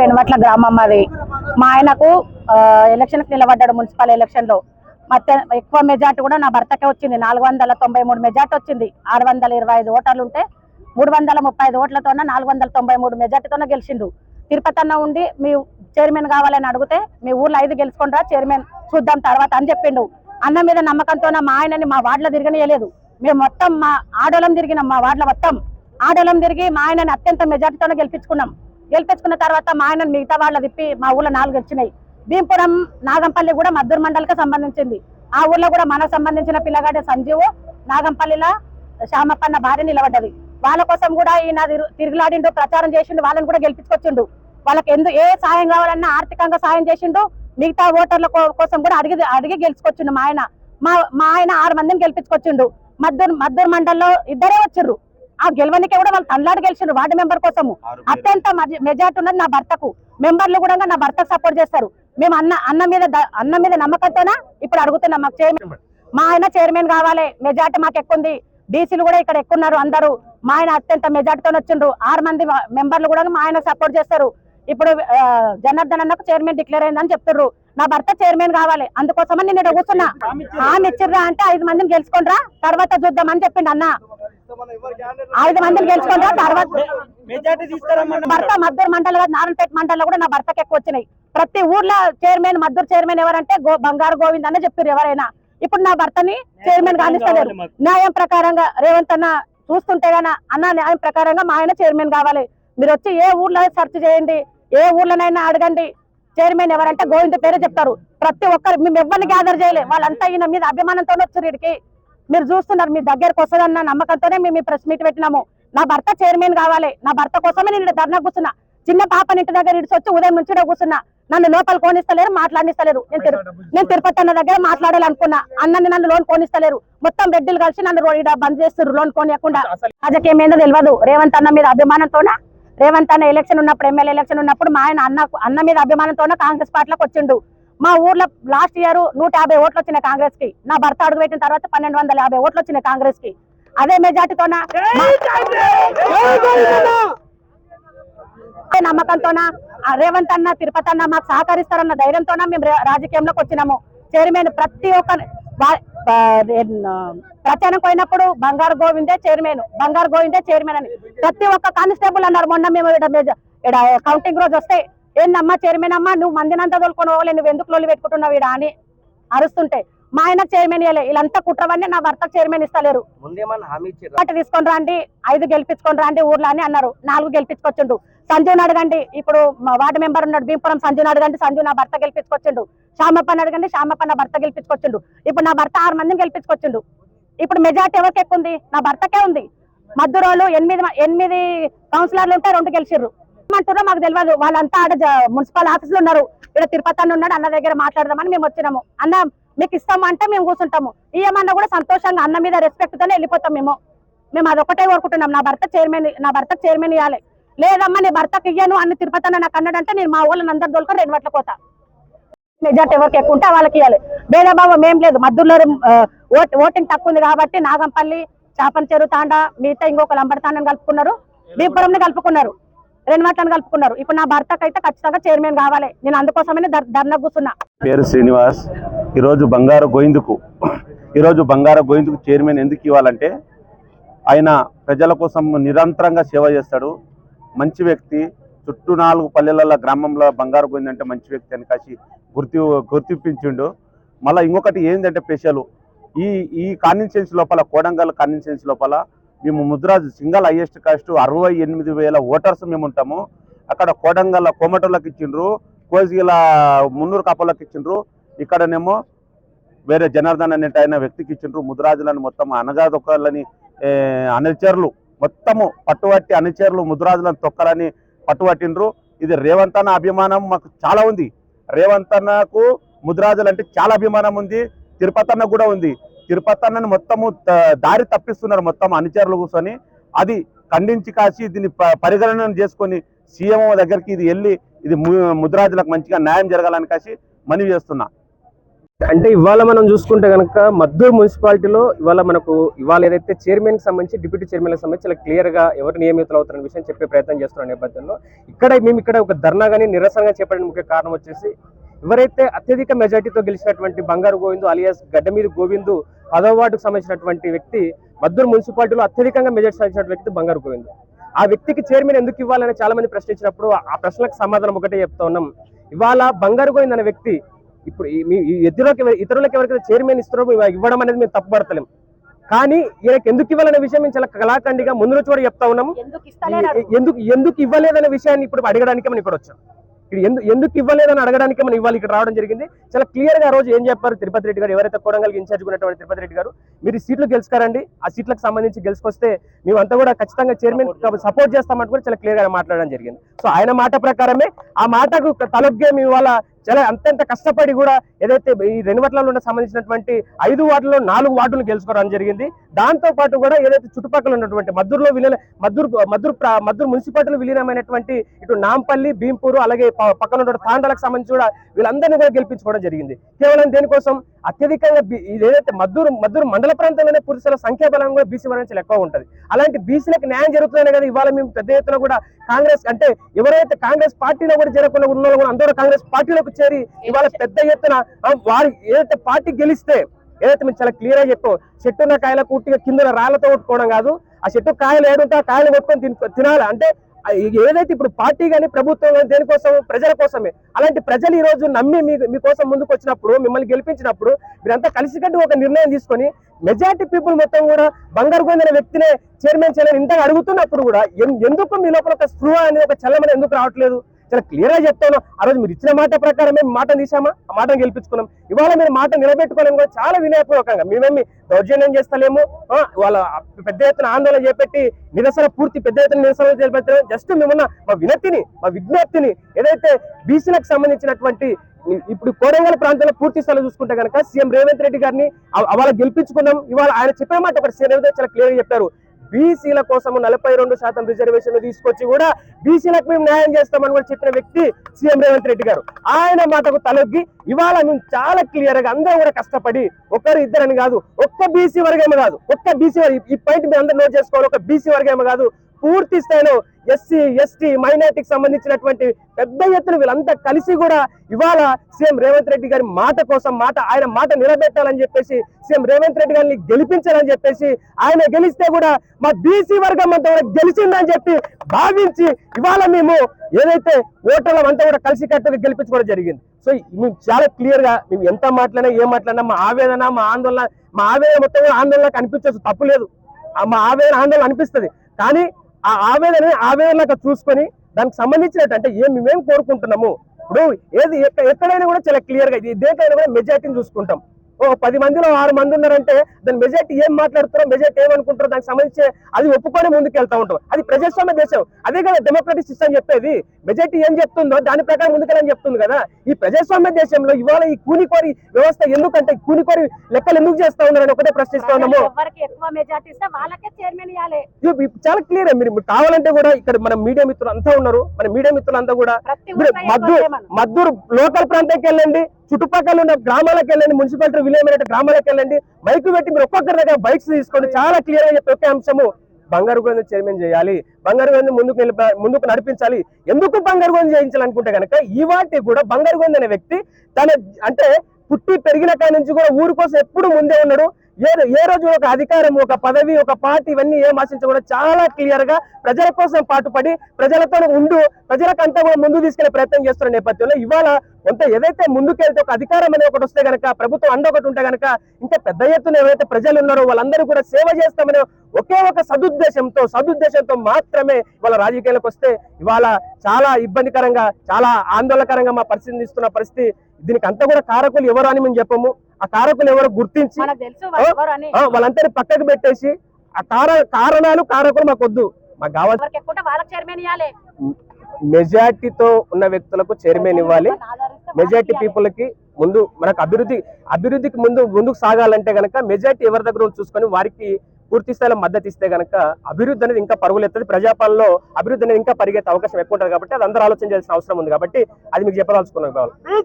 రెండుమట్ల గ్రామం అది. మా ఆయనకు ఎలక్షన్కి నిలబడ్డాడు మున్సిపల్ ఎలక్షన్లో మత ఎక్కువ మెజార్టీ కూడా నా భర్తకే వచ్చింది. నాలుగు వందల తొంభై మూడు మెజార్టీ వచ్చింది. ఆరు వందల ఇరవై ఐదు ఓటర్లు ఉంటే మూడు వందల ముప్పై ఐదు ఓట్లతో నాలుగు వందల తొంభై మూడు మెజార్టీతోనే గెలిచిండు. తిరుపతి అన్న ఉండి మీ చైర్మన్ కావాలని అడిగితే మీ ఊర్లో ఐదు గెలుచుకుంటారా చైర్మన్ చూద్దాం తర్వాత అని చెప్పిండు. అన్న మీద నమ్మకంతో మా ఆయనని మా వార్డులో తిరగనియలేదు. మేము మొత్తం మా ఆడోళం తిరిగినాం మా వార్డులో మొత్తం. ఆడోళం తిరిగి మా ఆయనని అత్యంత మెజార్టీతోనే గెలిపించుకున్నాం. గెలిపించుకున్న తర్వాత మా ఆయన మిగతా వాళ్ళ తిప్పి మా ఊళ్ళో నాలుగు వచ్చినాయి. భీంపురం నాగంపల్లి కూడా మద్దూరు మండలికి సంబంధించింది. ఆ ఊర్లో కూడా మనకు సంబంధించిన పిల్లగాడి సంజీవు నాగంపల్లిలో శ్యామప్పన్న భార్య నిలబడ్డది. వాళ్ళ కోసం కూడా ఈయన తిరుగులాడిండు ప్రచారం చేసిండు వాళ్ళని కూడా గెలిపించుకొచ్చిండు. వాళ్ళకి ఎందు ఏ సాయం కావాలన్నా ఆర్థికంగా సాయం చేసిండు మిగతా ఓటర్ల కో- కోసం కూడా అడిగి అడిగి గెలుచుకొచ్చిండు మా ఆయన. మా మా ఆయన ఆరు మందిని గెలిపించుకొచ్చిండు. మద్దూరు మద్దూరు మండలంలో ఇద్దరే వచ్చిర్రు. ఆ గెలవనికి కూడా వాళ్ళు తన్లాడి గెలిచిండు వార్డు మెంబర్ కోసము. అత్యంత మజ- మెజార్టీ ఉన్నది నా భర్తకు. మెంబర్లు కూడా నా భర్తకు సపోర్ట్ చేస్తారు. మేము అన్న అన్న మీద అన్న మీద నమ్మకంతోనా ఇప్పుడు అడుగుతున్నాం మాకు చైర్మన్. మా ఆయన చైర్మన్ కావాలి. మెజార్టీ మాకు ఎక్కువ ఉంది బీసీలు కూడా ఇక్కడ ఎక్కువ ఉన్నారు అందరూ. మా ఆయన అత్యంత మెజార్టీతో వచ్చిండ్రు. ఆరు మంది మెంబర్లు కూడా మా ఆయన సపోర్ట్ చేస్తారు. ఇప్పుడు జనార్దన్ అన్నకు చైర్మన్ డిక్లేర్ అయిందని చెప్తుర్రు. నా భర్త చైర్మన్ కావాలి. అందుకోసమని నేను కూర్చున్నా. హామీ ఇచ్చిర్రా అంటే ఐదు మందిని గెలుచుకోండిరా. తర్వాత చూద్దామని చెప్పిండు అన్న. ఐదు మందిని గెలుచుకోండిరా తర్వాత భర్త మద్దూరు మండలి కాదు నారాయణపేట మండలిలో కూడా నా భర్తకి ఎక్కువ వచ్చినాయి. ప్రతి ఊర్లో చైర్మన్ మద్దూరు చైర్మన్ ఎవరంటే గో బంగారు గోవింద్ అనే చెప్పారు ఎవరైనా. ఇప్పుడు నా భర్తని చైర్మన్ కానిస్తలేరు న్యాయం ప్రకారంగా రేవంత్ అన్న చూస్తుంటే గానా అన్న న్యాయం ప్రకారంగా మా ఆయన చైర్మన్ కావాలి. మీరు వచ్చి ఏ ఊర్లో సెర్చ్ చేయండి ఏ ఊర్లోనైనా అడగండి. చైర్మన్ ఎవరంటే గోవింద్ పేరే చెప్తారు. ప్రతి ఒక్కరు మేము ఎవరిని గ్యాదర్ చేయలే వాళ్ళంతా ఈయన మీద అభిమానంతో వచ్చారు ఇక్కడికి మీరు చూస్తున్నారు మీ దగ్గరకు వస్తుందన్న నమ్మకంతోనే మేము ఈ ప్రెస్ మీట్ పెట్టినాము. నా భర్త చైర్మన్ కావాలి. నా భర్త కోసమే నేను ధర్నా కూర్చున్నా. చిన్న పాపని ఇంటి దగ్గర ఇడిచి వచ్చి ఉదయం నుంచి కూర్చున్నా. నన్ను లోపల కోనిస్తలేరు మాట్లాడిస్తలేరు. నేను నేను తిరుపతి అన్న దగ్గర మాట్లాడాలనుకున్నా. అన్నని నన్ను లోన్ కోనిస్తలేరు. మొత్తం రెడ్డిలు కలిసి నన్ను ఈడ బంద్ చేస్తారు లోన్ కోనియకుండా. రాజకీయం ఏందో తెలియదు రేవంత్ అన్న మీద అభిమానంతోన? రేవంత్ అన్న ఎలక్షన్ ఉన్నప్పుడు ఎమ్మెల్యే ఎలక్షన్ ఉన్నప్పుడు మా ఆయన అన్న అన్న మీద అభిమానంతోన కాంగ్రెస్ పార్టీలోకి వచ్చిండు. మా ఊర్లో లాస్ట్ ఇయర్ నూట యాభై ఓట్లు వచ్చిన కాంగ్రెస్కి నా భర్త అడుగు పెట్టిన తర్వాత పన్నెండు వందల యాభై ఓట్లు వచ్చిన కాంగ్రెస్కి అదే మెజార్టీతోనా? నమ్మకంతోనా? ఆ రేవంత్ అన్న తిరుపతి అన్న మాకు సహకరిస్తారన్న ధైర్యంతోన మేము రాజకీయంలోకి వచ్చినాము. చైర్మన్ ప్రతి ఒక్క ప్రచారం పోయినప్పుడు బంగారు గోవిందే చైర్మన్ బంగారు గోవిందే చైర్మన్ అని. ప్రతి ఒక్క కానిస్టేబుల్ అన్నారు. మొన్న మేము కౌంటింగ్ రోజు వస్తే ఏందమ్మా చైర్మన్ అమ్మా నువ్వు మందినంతా తోలుకొని పోవాలి నువ్వు ఎందుకు లోలు పెట్టుకుంటున్నావు ఈడ అని అరుస్తుంటే. మా ఆయన చైర్మన్ ఇవ్వలే వీళ్ళంతా కుట్రవన్నీ నా భర్త చైర్మన్ ఇస్తలేరు. ఒకటి తీసుకొని రండి ఐదు గెలిపించుకొని రండి ఊర్లో అని అన్నారు. నాలుగు గెలిపించుకొచ్చిండు. సంజుని అడగండి ఇప్పుడు వార్డు మెంబర్ ఉన్నాడు భీమపురం సంజుని అడగండి సంజు నా భర్త గెలిపించుకొచ్చిండు. శ్యామప్పని అడగండి శ్యామప్ప నా భర్త గెలిపించుకొచ్చిండు. ఇప్పుడు నా భర్త ఆరు మందిని గెలిపించుకొచ్చిండు. ఇప్పుడు మెజార్టీ ఎవరికి ఎక్కువ ఉంది? నా భర్తకే ఉంది. మధ్యరోలు ఎనిమిది ఎనిమిది కౌన్సిలర్లు ఉంటే రెండు గెలిచిర్రు. ఏమంటారో మాకు తెలియదు వాళ్ళంతా ఆడ మున్సిపల్ ఆఫీసులో ఉన్నారు. ఇక్కడ తిరుపతి అన్న ఉన్నాడు అన్న దగ్గర మాట్లాడదామని మేము వచ్చినాము. అన్న మీకు ఇస్తాము అంటే మేము కూర్చుంటాము ఇయ్యమన్నా కూడా సంతోషంగా అన్న మీద రెస్పెక్ట్ తోనే వెళ్ళిపోతాం మేము. మేము అదొకటే కోరుకుంటున్నాం. నా భర్త చైర్మన్ నా భర్త చైర్మన్ ఇవ్వాలి లేదమ్మా నీ భర్తకి ఇయ్యను అన్ని తిరుపతి అన్న నాకు అన్నాడంటే నేను మా ఊళ్ళని అందరు దొరకని రెండు వట్ల పోతా. మెజార్టీ ఎవరికి ఎక్కువ ఉంటే వాళ్ళకి ఇవ్వాలి భేదభావం ఏం లేదు. ఓట్ ఓటింగ్ తక్కువ ఉంది కాబట్టి నాగంపల్లి చాపన చెరువు తాండా మిగతా ఇంకొక లంబడతాండని కలుపుకున్నారు. బీపురంని కలుపుకున్నారు. రెండు మాటలను కలుపుకున్నారు. ఇప్పుడు నా భర్తకు అయితే ఖచ్చితంగా చైర్మన్ కావాలి. నేను అందుకోసమే ధర్నా కూర్చున్నా. పేరు శ్రీనివాస్. ఈరోజు బంగారు గోయిందుకు ఈరోజు బంగారు గోయిందుకు చైర్మన్ ఎందుకు ఇవ్వాలంటే ఆయన ప్రజల కోసం నిరంతరంగా సేవ చేస్తాడు. మంచి వ్యక్తి. చుట్టూ నాలుగు పల్లెల గ్రామంలో బంగారు గోయిందంటే మంచి వ్యక్తి అని కాసి గుర్తి గుర్తింపించిండు. మళ్ళీ ఇంకొకటి ఏంటంటే స్పెషల్. ఈ ఈ కాన్స్టిట్యున్సీ లోపల కోడంగల్ కాన్స్టిట్యున్సీ లోపల మేము ముద్రాజ్ సింగల్ హైయెస్ట్ కాస్ట్ అరవై ఎనిమిది వేల ఓటర్స్ మేము ఉంటాము. అక్కడ కోడంగల్ కోమటోళ్ళకి ఇచ్చిండ్రు కోసిగిల మున్నూరు కాపర్లకు ఇచ్చిండ్రు. ఇక్కడనేమో వేరే జనార్దన్ అనేట ఆయన వ్యక్తికి ఇచ్చిండ్రు. ముద్రాజులను మొత్తం అనగాదొక్కలని అనుచరులు మొత్తము పట్టుబట్టి అనుచరులు ముద్రాజులను తొక్కలని పట్టుబట్టిండ్రు. ఇది రేవంత్ అన్న అభిమానం మాకు చాలా ఉంది. రేవంత్ అన్నకు ముద్రాజులు అంటే చాలా అభిమానం ఉంది. తిరుపతి అన్న కూడా ఉంది. తిరుపతి అన్నని మొత్తము త- దారి తప్పిస్తున్నారు మొత్తం అనుచరులు కూర్చొని. అది ఖండించి కాసి దీన్ని ప- పరిగణన చేసుకొని సీఎం దగ్గరికి ఇది వెళ్ళి ఇది ముద్రాజులకు మంచిగా న్యాయం జరగాలని కాసి మనవి చేస్తున్నా. అంటే ఇవాళ మనం చూసుకుంటే కనుక మద్దూరు మున్సిపాలిటీలో ఇవాళ మనకు ఇవాళ ఏదైతే చైర్మన్కి సంబంధించి డిప్యూటీ చైర్మన్కి సంబంధించి చాలా క్లియర్గా ఎవరు నియమితులు అవుతారనే విషయం చెప్పే ప్రయత్నం చేస్తున్న నేపథ్యంలో ఇక్కడ మేము ఇక్కడ ఒక ధర్నా కానీ నిరసనగా చేపట్టిన ముఖ్య కారణం వచ్చేసి ఎవరైతే అత్యధిక మెజార్టీతో గెలిచినటువంటి బంగారు గోవిందు అలియాస్ గడ్డ మీద గోవిందు పదవ వార్డుకు సంబంధించినటువంటి వ్యక్తి మద్దూరు మున్సిపాలిటీలో అత్యధికంగా మెజార్టీ సాధించిన వ్యక్తి బంగారు గోవిందు. ఆ వ్యక్తికి చైర్మన్ ఎందుకు ఇవ్వాలని చాలా మంది ప్రశ్నించినప్పుడు ఆ ప్రశ్నలకు సమాధానం ఒకటే చెప్తా ఉన్నాం. ఇవాళ బంగారు గోవింద్ అనే వ్యక్తి ఇప్పుడు ఎవ- ఇతరులకు ఎవరికైతే చైర్మన్ ఇస్తారో ఇవ- ఇవ్వడం అనేది మేము తప్పుపడతలేం. కానీ ఈయనకి ఎందుకు ఇవ్వాలనే విషయం మేము చాలా కళాఖండిగా ముందు నుంచి కూడా చెప్తా ఉన్నాం. ఎందుకు ఎందుకు ఇవ్వలేదనే విషయాన్ని ఇప్పుడు అడగడానికి మనం ఇక్కడ వచ్చాం. ఎందుకు ఎందుకు ఇవ్వలేదని అడగడానికి మనం ఇవాళ ఇక్కడ రావడం జరిగింది. చాలా క్లియర్గా ఆ రోజు ఏం చెప్పారు తిరుపతి రెడ్డి గారు ఎవరైతే కొడంగల్ ఇన్ఛార్జ్ ఉన్నటువంటి తిరుపతి రెడ్డి గారు మీరు ఈ సీట్లు గెలుచుకారండి. ఆ సీట్లకు సంబంధించి గెలుచుకొస్తే మేమంతా కూడా ఖచ్చితంగా చైర్మన్ సపోర్ట్ చేస్తామంటూ కూడా చాలా క్లియర్గా మాట్లాడడం జరిగింది. సో ఆయన మాట ప్రకారమే ఆ మాటకు తలొగ్గే మేము ఇవాళ చాలా అంతంత కష్టపడి కూడా ఏదైతే ఈ రెండు వార్డులలో సంబంధించినటువంటి ఐదు వార్డులో నాలుగు వార్డులు గెలుచుకోవడం జరిగింది. దాంతో పాటు కూడా ఏదైతే చుట్టుపక్కల ఉన్నటువంటి మద్దూరులో విలీన మద్దూరు మద్దూరు మద్దూరు మున్సిపాలిటీలో విలీనమైనటువంటి ఇటు నాంపల్లి భీంపూరు అలాగే పక్కన ఉన్న తాండాలకు సంబంధించి కూడా వీళ్ళందరినీ కూడా గెలిపించుకోవడం జరిగింది. కేవలం దేనికోసం అత్యధికంగా ఏదైతే మద్దూరు మద్దూరు మండల ప్రాంతంలోనే పురుషుల సంఖ్యాబలం కూడా బీసీ వర్గం చాలా ఎక్కువ ఉంటుంది. అలాంటి బీసీలకు న్యాయం జరుగుతుందనే కదా ఇవాళ మేము పెద్ద ఎత్తున కూడా కాంగ్రెస్ అంటే ఎవరైతే కాంగ్రెస్ పార్టీలో కూడా చేరకుండా ఉన్న కూడా అందరూ కాంగ్రెస్ పార్టీలోకి చేరి ఇవాళ పెద్ద ఎత్తున వారు ఏదైతే పార్టీ గెలిస్తే ఏదైతే మేము చాలా క్లియర్గా చెప్పాం చెట్టు ఉన్న కాయల కూర్తిగా కింద రాళ్ళతో కొట్టుకోవడం కాదు ఆ చెట్టు కాయలు ఏడుంటే ఆ కాయలు కొట్టుకొని తినాలి. అంటే ఏదైతే ఇప్పుడు పార్టీ కానీ ప్రభుత్వం కానీ దేనికోసం ప్రజల కోసమే అలాంటి ప్రజలు ఈ రోజు నమ్మి మీ మీకోసం ముందుకు వచ్చినప్పుడు మిమ్మల్ని గెలిపించినప్పుడు మీరంతా కలిసికట్టు ఒక నిర్ణయం తీసుకొని మెజార్టీ పీపుల్ మొత్తం కూడా బంగారు గోవింద్ అనే వ్యక్తినే చైర్మన్ చేయాలని ఇంతగా అడుగుతున్నప్పుడు కూడా ఎందుకు మీ లోపల ఒక స్పృహ అనేది ఒక చల్లమని ఎందుకు రావట్లేదు? చాలా క్లియర్గా చెప్తాను. ఆ రోజు మీరు ఇచ్చిన మాట ప్రకారమే మేము మాట తీసామా ఆ మాటను గెలిపించుకున్నాం. ఇవాళ మీరు మాట నిలబెట్టుకోలేము కూడా చాలా వినయపూర్వకంగా. మేమేమి దౌర్జన్యం చేస్తలేము. వాళ్ళ పెద్ద ఎత్తున ఆందోళన చేపెట్టి నిరసన పూర్తి పెద్ద ఎత్తున నిరసన చేపట్టలేము జస్ట్ మేమున్న మా వినతిని మా విజ్ఞప్తిని ఏదైతే బీసీలకు సంబంధించినటువంటి ఇప్పుడు కోరంగల్ ప్రాంతంలో పూర్తి స్థలం చూసుకుంటే కనుక సీఎం రేవంత్ రెడ్డి గారిని అవ- అవాళ గెలిపించుకున్నాం. ఇవాళ ఆయన చెప్పే మాట ఒకటి సీఎం రేవంత్ చాలా క్లియర్గా చెప్పారు. బీసీల కోసం నలభై రెండు శాతం రిజర్వేషన్ తీసుకొచ్చి కూడా బీసీలకు మేము న్యాయం చేస్తామని కూడా చెప్పిన వ్యక్తి సీఎం రేవంత్ రెడ్డి గారు. ఆయన మాటకు తలొగ్గి ఇవాళ మేము చాలా క్లియర్గా అందరూ కూడా కష్టపడి ఒకరు ఇద్దరని కాదు ఒక్క బీసీ వర్గమే కాదు ఒక్క బీసీ ఈ పాయింట్ మీరు అందరూ నోట్ చేసుకోవాలి ఒక బీసీ వర్గమే కాదు పూర్తి స్థాయిలో ఎస్సీ ఎస్టీ మైనార్టీకి సంబంధించినటువంటి పెద్ద ఎత్తున వీళ్ళంతా కలిసి కూడా ఇవాళ సీఎం రేవంత్ రెడ్డి గారి మాట కోసం మాట ఆయన మాట నిలబెట్టాలని చెప్పేసి సీఎం రేవంత్ రెడ్డి గారిని గెలిపించాలని చెప్పేసి ఆయన గెలిస్తే కూడా మా బీసీ వర్గం అంతా కూడా గెలిచిందని చెప్పి భావించి ఇవాళ మేము ఏదైతే ఓటర్లం అంతా కూడా కలిసి కట్టుగా గెలిపించుకోవడం జరిగింది. సో మేము చాలా క్లియర్గా మేము ఎంత మాట్లాడినా ఏం మాట్లాడినా మా ఆవేదన మా ఆందోళన మా ఆవేదన మొత్తం ఆందోళన కనిపించవచ్చు తప్పు లేదు. మా ఆవేదన ఆందోళన అనిపిస్తుంది. కానీ ఆ ఆవేదన ఆవేదనగా చూసుకొని దానికి సంబంధించినట్టు అంటే ఏం మేమేం కోరుకుంటున్నాము? ఇప్పుడు ఏది ఎక్కడైనా కూడా చాలా క్లియర్గా దేంట్లైనా కూడా మెజార్టీని చూసుకుంటాం. ఓ పది మందిలో ఆరు మంది ఉన్నారంటే దాని మెజార్టీ ఏం మాట్లాడుతారో మెజార్టీ ఏమనుకుంటారో దానికి సంబంధించి అది ఒప్పుకొని ముందుకు వెళ్తా ఉంటాం. అది ప్రజాస్వామ్య దేశం. అదే కదా డెమోక్రటిక్ సిస్టమ్ చెప్పేది. మెజార్టీ ఏం చెప్తుందో దాని ప్రకారం ముందుకెళ్ళని చెప్తుంది కదా. ఈ ప్రజాస్వామ్య దేశంలో ఇవాళ ఈ కూనికోరి వ్యవస్థ ఎందుకంటే కూనికోరి లెక్కలు ఎందుకు చేస్తా ఉన్నారని ఒకటే ప్రశ్నిస్తా ఉన్నాము. చాలా క్లియర్ మీరు కావాలంటే కూడా ఇక్కడ మన మీడియా మిత్రులు అంతా ఉన్నారు. మన మీడియా మిత్రులు అంతా కూడా మద్దూరు. మద్దూరు లోకల్ ప్రాంతానికి వెళ్ళండి. చుట్టుపక్కల ఉన్న గ్రామాలకు వెళ్ళండి మున్సిపాలిటీ విలేమైన గ్రామాలకు వెళ్ళండి. బైక్ పెట్టి మీరు ఒక్కొక్కరి దగ్గర బైక్స్ తీసుకోండి. చాలా క్లియర్గా ప్రతి అంశము బంగారు గోవింద చైర్మన్ చేయాలి. బంగారు గోవింద ముందుకు ముందుకు నడిపించాలి. ఎందుకు బంగారు గోవింద చేయించాలనుకుంటే కనుక ఈ వాటి కూడా బంగారు గోవింద అనే వ్యక్తి తన అంటే పుట్టి పెరిగిన కాడి నుంచి కూడా ఊరి కోసం ఎప్పుడు ముందే ఉన్నాడు. ఏ ఏ రోజు ఒక అధికారం ఒక పదవి ఒక పార్టీ ఇవన్నీ ఏం ఆశించకుండా చాలా క్లియర్గా ప్రజల కోసం పాటుపడి ప్రజలతో ఉండు ప్రజలకంతా కూడా ముందు తీసుకెళ్ళే ప్రయత్నం చేస్తున్న నేపథ్యంలో ఇవాళ కొంత ఏదైతే ముందుకెళ్తే ఒక అధికారం అనేది ఒకటి వస్తే గనక ప్రభుత్వం అండ ఒకటి ఉంటే గనక ఇంకా పెద్ద ఎత్తున ఎవరైతే ప్రజలు ఉన్నారో వాళ్ళందరూ కూడా సేవ చేస్తామనే ఒకే ఒక సదుద్దేశంతో సదుద్దేశంతో మాత్రమే ఇవాళ రాజకీయాలకు వస్తే ఇవాళ చాలా ఇబ్బందికరంగా చాలా ఆందోళనకరంగా మా పరిస్థితిని ఇస్తున్న పరిస్థితి. దీనికి అంతా కూడా కారకులు ఎవరు అని మేము చెప్పము. ఆ కారకులు ఎవరు గుర్తించి మనకు తెలుసు వాళ్ళు ఎవరు అని. ఆ, వాళ్ళందరినీ పక్కకు పెట్టేసి ఆ కార కారణాలు కారకులు మాకు వద్దు. మాకు ఇవ్వాలి. మెజార్టీతో ఉన్న వ్యక్తులకు చైర్మన్ ఇవ్వాలి. మెజార్టీ పీపుల్కి ముందు మనకు అభివృద్ధి అభివృద్ధికి ముందు ముందుకు సాగాలంటే గనక మెజార్టీ ఎవరి దగ్గర చూసుకొని వారికి పూర్తి స్థాయిలో మద్దతు ఇస్తే గనక అభివృద్ధి అనేది ఇంకా పరుగులెత్తది ప్రజాపాలనలో అభివృద్ధి అనేది ఇంకా పరిగెత్తే అవకాశం ఎక్కువ ఉంటుంది కాబట్టి అది అందరూ ఆలోచన చేయాల్సిన అవసరం ఉంది కాబట్టి అది మీకు చెప్పదలుచుకున్నాం కావాలి